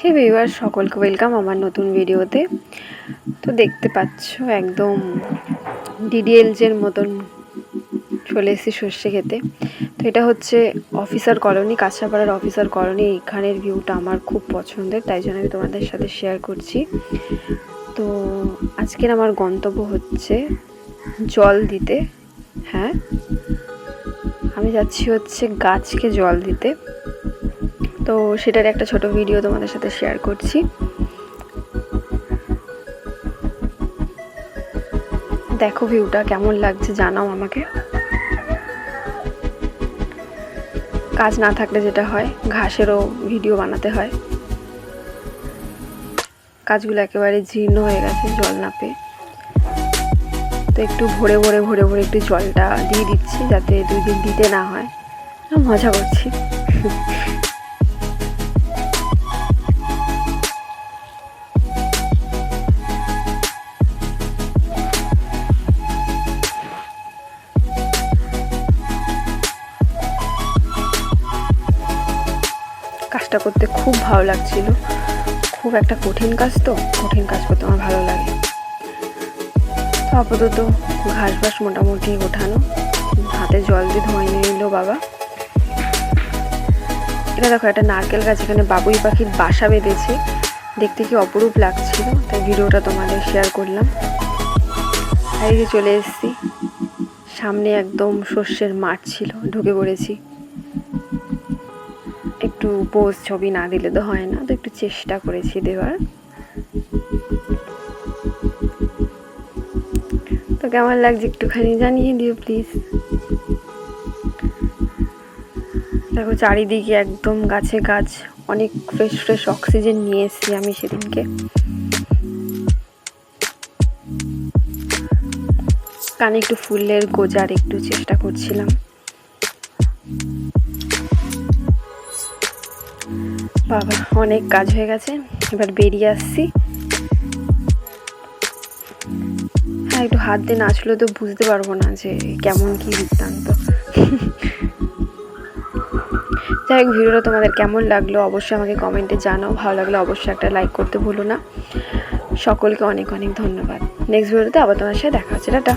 হে viewer সকলকে welcome আমার নতুন ভিডিওতে তো দেখতে পাচ্ছ, একদম ডিডিএলজের মতন চলে এসেছি সর্ষে খেতে। তো এটা হচ্ছে অফিসার কলোনি কাঁচরাপাড়ার অফিসার কলোনি এখানের ভিউটা আমার খুব পছন্দের, তাই জন্য আমি তোমাদের সাথে শেয়ার করছি। তো আজকের আমার গন্তব্য হচ্ছে জল দিতে হ্যাঁ? আমি যাচ্ছি হচ্ছে গাছকে জল দিতে। তো সেটার একটা ছোট ভিডিও তোমাদের সাথে শেয়ার করছি। দেখো ভিউটা কেমন লাগছে জানাও আমাকে। কাজ না থাকলে যেটা হয়, ঘাসেরও ভিডিও বানাতে হয়। কাজগুলো একেবারে জীর্ণ হয়ে গেছে জল না পেয়ে। তো একটু ভরে ভরে ভরে ভরে একটু জলটা দিয়ে দিচ্ছি যাতে দুই দিন দিতে না হয়। মজা করছি। কাজটা করতে খুব ভালো লাগছিল। খুব একটা কঠিন কাজ তো, কঠিন কাজ করতে আমার ভালো লাগে। তো আপাতত ঘাস বাস মোটামুটি ওঠানো। হাতে জল দিয়ে ধোঁয়াই নিয়ে নিল বাবা। এটা দেখো, একটা নারকেল গাছ এখানে বাবুই পাখির বাসা বেঁধেছে। দেখতে কি অপরূপ লাগছিল। তাই ভিডিওটা তোমাদের শেয়ার করলাম। আর এই যে চলে এসেছি। সামনে একদম শস্যের মাঠ ছিল, ঢুকে পড়েছি। একটু পোজ ছবি না দিলে তো হয় না, তো একটু চেষ্টা করেছি দেওয়ার। তো কেমন লাগছে একটুখানি জানিয়ে দিও প্লিজ দেখো চারিদিকে একদম গাছে গাছ, অনেক ফ্রেশ ফ্রেশ অক্সিজেন নিয়ে এসেছি আমি সেদিনকে। কানে একটু ফুলের গোজার একটু চেষ্টা করছিলাম। বাবা, অনেক কাজ হয়ে গেছে। এবার বেরিয়ে আসছি। হ্যাঁ একটু হাত দিয়ে নাচলে তো বুঝতে পারব না যে কেমন কি বৃত্তান্ত। যাই হোক, ভিডিওটা তোমাদের কেমন লাগল অবশ্যই আমাকে কমেন্টে জানাও। ভালো লাগলে অবশ্যই একটা লাইক করতে ভুলো না। সকলকে অনেক অনেক ধন্যবাদ। নেক্সট ভিডিওতে আবার তোমার সাথে দেখা হচ্ছে। টাটা।